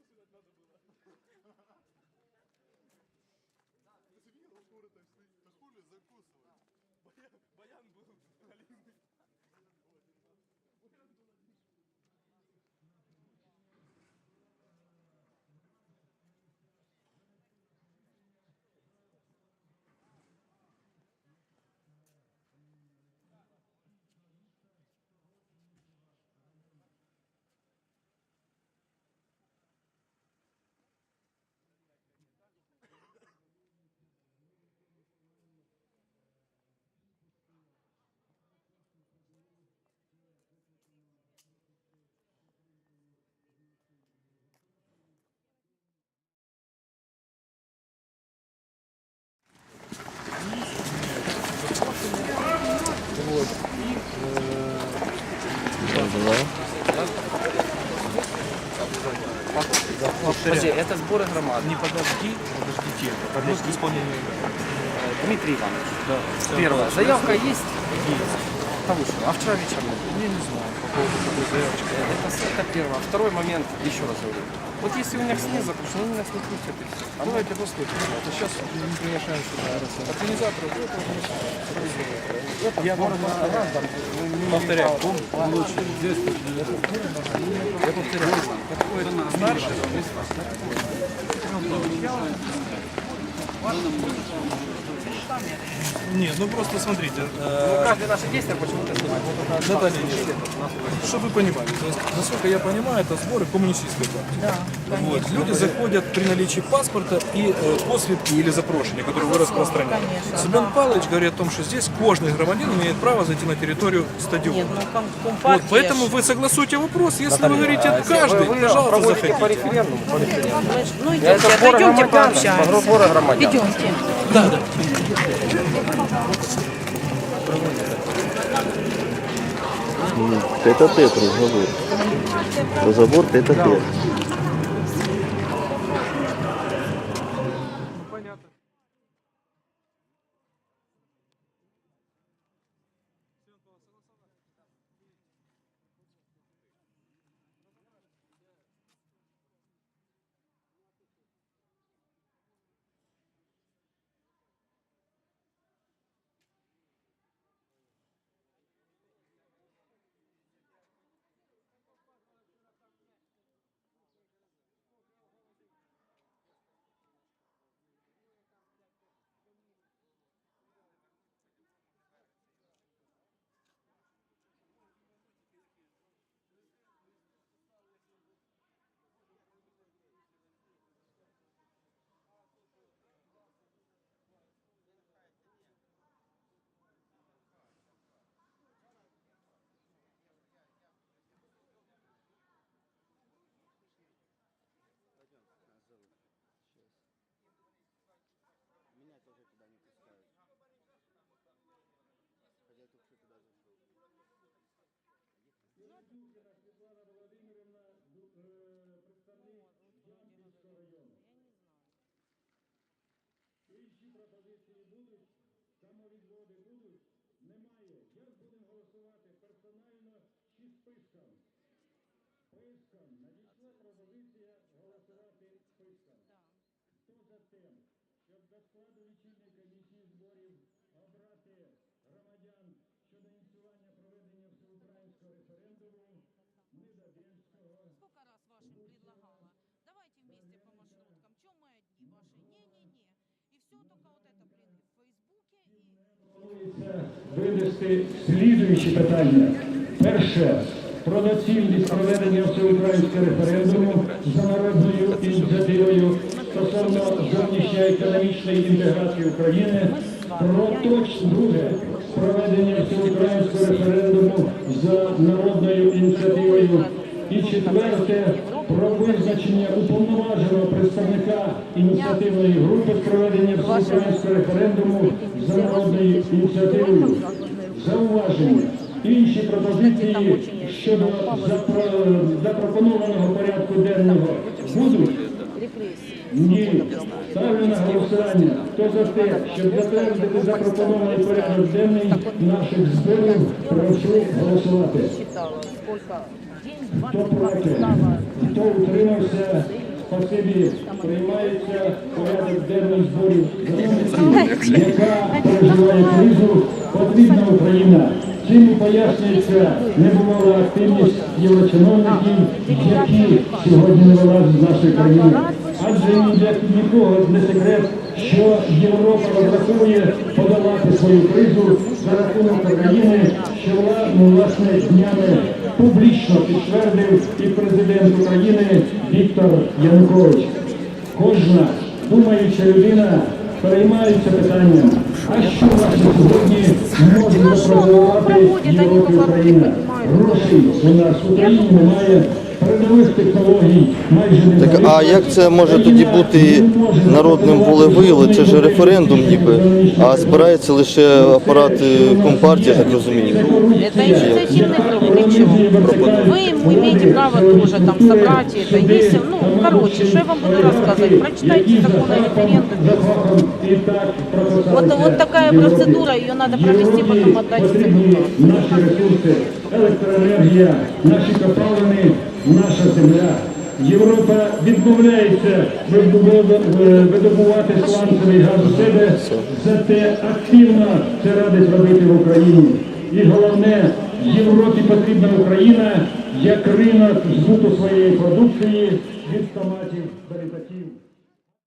закусывать надо было. Ты видел, скоро так стоит? Ты хуже закусывать. Баян, был халимый. Это сборы громады. Не подожди, подождите. Подожди исполнение. Дмитрий Иванович, Да. первое. Заявка есть? Есть. Повышена. А вчера вечером? Я не знаю, по поводу такой заявочки. Это, это первое. А Второй момент, еще раз говорю. Вот если у них снизу запущено, они нас не всё. А давайте послушаем. Это сейчас мы приглашаем сюда организаторов. Я вам повторяю. Лучше. Я повторяю. Старший. Нет, ну просто смотрите. э, Ну, каждое наше действие почему-то снимает. Вот это Наталья чтобы вы понимали, то есть, насколько я понимаю, это сборы коммунистической партии. вот. Люди заходят при наличии паспорта и э, посвідки или запрошения, которые вы распространяете. Семен Павлович говорит о том, что здесь каждый громадянин имеет право зайти на территорию стадиона. Нет, ну ком- Вот, компартия поэтому вы согласуйте вопрос, если вы говорите каждый, вы, вы пожалуйста, проводите по заходите. референдуму. По референдуму. Ну идемте, отойдемте, пообщаемся. сборы громадян. Идемте. Тет-а-тет разговор. Разговор тет-а-тет. пропозиції будуть, самовідводи будуть? Немає. Як будемо голосувати? Персонально чи списком? Списком. Надійшла пропозиція голосувати списком. Хто за те, щоб до складу лічильної комісії зборів обрати громадян щодо ініціювання проведення всеукраїнського референдуму Недобільського, Сколько раз вашим предлагала? Давайте вместе по маршруткам. Чем мы одни? Ваши не-не-не. И все только винести слідуючі питання. Перше. Про доцільність проведення всеукраїнського референдуму за народною ініціативою стосовно зовнішньоекономічної інтеграції України. Про точ... Друге. Проведення всеукраїнського референдуму за народною ініціативою. І четверте. Про визначення уповноваженого представника ініціативної групи проведення всеукраїнського референдуму за народною ініціативою. Пропозиції щодо запро- запропонованого порядку денного будуть? Ні. Ставлю на голосування. Хто за те, щоб затвердити запропонований порядок денний наших зборів, прошу голосувати. Хто проти? Хто утримався? Спасибі приймається порядок денний зборів яка переживає кризу, потрібна Україна. Цим і пояснюється небувала активність єврочиновників, які сьогодні не вилазять з нашої країни. Адже ні для нікого не секрет, що Європа розраховує подолати свою кризу за рахунок України, що ну, власне днями публічно підтвердив і президент України Віктор Янукович. Кожна думаюча людина переймається питанням, а що наші сьогодні може запропонувати Європі Україна? Грошей у нас в Україні немає, передових технологій майже немає. Так, а як це може тоді бути народним волевиявлем? Це ж референдум ніби, а збирається лише апарат е, Компартії, я так розумію. Это инициативный ничего. Вы имеете право тоже там собрать это. Если, ну, короче, что я вам буду рассказывать? Прочитайте закон о референдуме. Вот, вот такая процедура, ее надо провести, потом отдать в Потрібні Секретariат. наші ресурси, електроенергія, наші копалини, наша земля. Європа відмовляється видобувати сланцевий газ у себе, зате активно це радить робити в Україні. І головне, Європі потрібна Україна як ринок збуту своєї продукції від томатів до літаків.